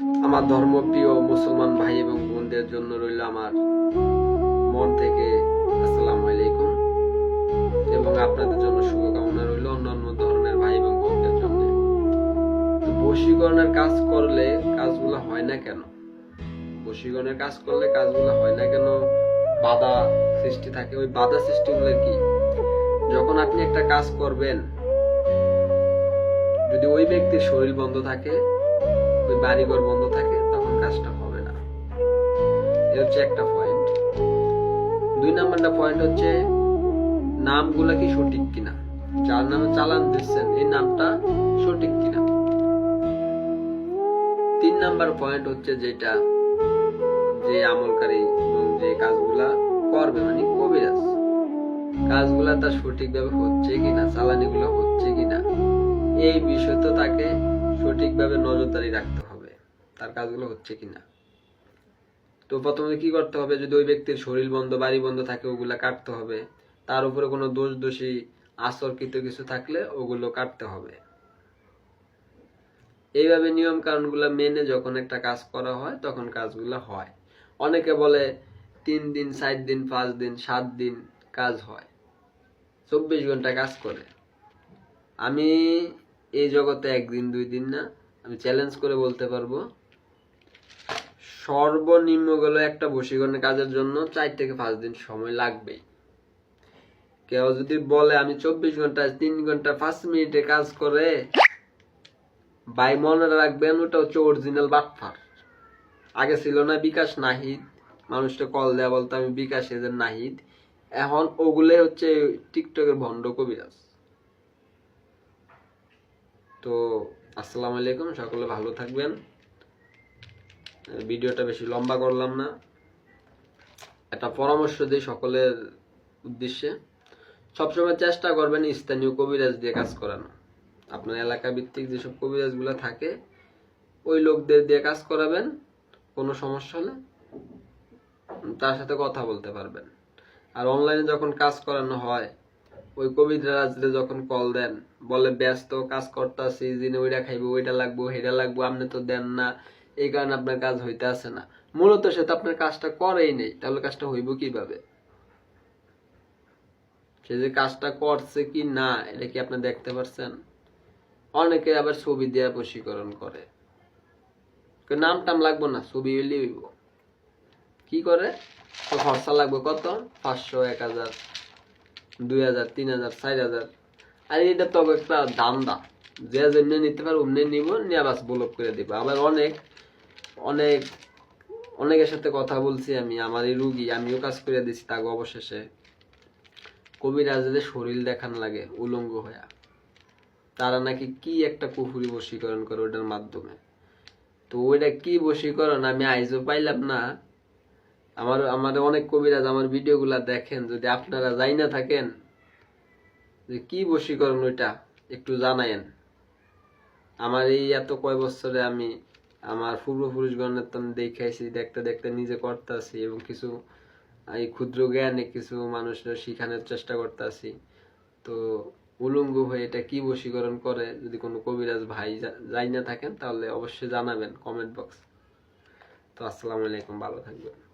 আমার ধর্মপ্রিয় মুসলমান ভাই এবং বোনদের জন্য রইল আমার মন থেকে আসসালামু আলাইকুম। এবং আপনাদের জন্য শুভকামনা রইল অন্যান্য ধর্মের ভাই এবং বোনদের জন্য। তো বশীকরণের কাজ করলে কাজগুলো হয় না কেন? বশীকরণের কাজ করলে কাজগুলো হয় না কেন? বাধা সৃষ্টি থাকে। ওই বাধা সৃষ্টিগুলো কি? যখন আপনি একটা কাজ করবেন, যদি ওই ব্যক্তির শরীর বন্ধ থাকে ওই বাড়িঘর বন্ধ থাকে, তখন কাজটা হবে না। এ হচ্ছে একটা পয়েন্ট দুই নাম্বারটা পয়েন্ট হচ্ছে নামগুলা কি সঠিক কিনা? যার নামে চালান দিচ্ছেন, এই নামটা সঠিক কিনা? তিন নাম্বার পয়েন্ট হচ্ছে যেটা যে আমলকারী যে কাজগুলা করবে মানে কবিরাজ। কাজগুলা তার সঠিকভাবে হচ্ছে কিনা, চালানিগুলো হচ্ছে কিনা, এই বিষয় তো তাকে সঠিকভাবে নজরদারি রাখতে হবে। তার কাজগুলো হচ্ছে কিনা। তো প্রথমে কি করতে হবে? যদি ওই ব্যক্তির শরীর বন্ধ, বাড়ি বন্ধ থাকে, ওগুলা কাটতে হবে। তার উপরে কোনো দোষ দোষী আচরকৃত কিছু থাকলে ওগুলো কাটতে হবে। এইভাবে নিয়ম কানুনগুলো মেনে যখন একটা কাজ করা হয়, তখন কাজগুলো হয়। অনেকে বলে তিন দিন সাত দিন, পাঁচ দিন, সাত দিন কাজ হয়। চব্বিশ ঘণ্টা কাজ করে। আমি এই জগতে একদিন, দুই দিন না, আমি চ্যালেঞ্জ করে বলতে পারব। সর্বনিম্ন গেল একটা বশীকরণের কাজের জন্য চার থেকে পাঁচ দিন সময় লাগবেই কেউ যদি বলে, আমি চব্বিশ ঘণ্টা, তিন ঘণ্টা, পাঁচ মিনিটে কাজ করে বাই মনে রাখবেন ওটা হচ্ছে অরিজিনাল বাটফার। আগে ছিল না বিকাশ নাহিদ, মানুষটা কল দেয়া বলতো, আমি বিকাশ এদের নাহিদ। এখন ওগুলো হচ্ছে টিকটকের ভণ্ড কবিরাজ। তো, আসসালামু আলাইকুম, সকলে ভালো থাকবেন। ভিডিওটা বেশি লম্বা করলাম না। একটা পরামর্শ দিই সকলের উদ্দেশ্যে। সবসময় চেষ্টা করবেন স্থানীয় কবিরাজ দিয়ে কাজ করানো। আপনার এলাকা ভিত্তিক যেসব কবিরাজগুলো থাকে, ওই লোকদের দিয়ে কাজ করাবেন, কোনো সমস্যা হলে তার সাথে কথা বলতে পারবেন। আর অনলাইনে যখন কাজ করানো হয় ওই কবিরাজরে যখন কল দেন, বলে, ব্যস্ত, কাজ করতেছি দিনে ওইটা খাইবো ওইটা লাগবো হেটা লাগবো, আপনি তো দেন না, এই কারণে আপনার কাজ হইতে আসে না। মূলত সে তো আপনার কাজটা করেই নেই, তাহলে কাজটা হইব কীভাবে? সে যে কাজটা করছে কি না, এটা কি আপনি দেখতে পারছেন? অনেকে আবার ছবি দেয়া বশীকরণ করে। নাম টাম লাগবো না, ছবি হইলে কি করে? তো খরচা লাগবে কত? পাঁচশো, এক হাজার। আর এটা তো একটা দান্দা যে জন্য নিতে পারে অমনি নিব, নিয়ে বাস ব্লক করে দিব। আবার অনেক অনেক, অনেকের সাথে কথা বলছি আমি আমার এই রুগী, আমিও কাজ করে দিছি তাকে অবশেষে। কবিরাজদের শরীর দেখান লাগে, উলঙ্গ হইয়া। তারা নাকি কি একটা কুফুরি বশীকরণ করে ওটার মাধ্যমে। তো ওইটা কি বশীকরণ আমি আইজও পাইলাম না। আমার আমার অনেক কবিরাজ আমার ভিডিওগুলা দেখেন, যদি আপনারা যাই না থাকেন, যে কি বশীকরণ ওইটা, একটু জানায়েন। আমার এই এত কয় বছরে আমি আমার পূর্বপুরুষগণের তো আমি দেখাইছি, দেখতে দেখতে নিজে করতেছি এবং কিছু, এই ক্ষুদ্র জ্ঞানে কিছু মানুষের শিখানোর চেষ্টা করতেছি। তো উলঙ্গ হয়ে এটা কি বশীকরণ করে, যদি কোনো কবিরাজ ভাই যাই না থাকেন, তাহলে অবশ্যই জানাবেন কমেন্ট বক্স। তো আসসালামু আলাইকুম, ভালো থাকবেন।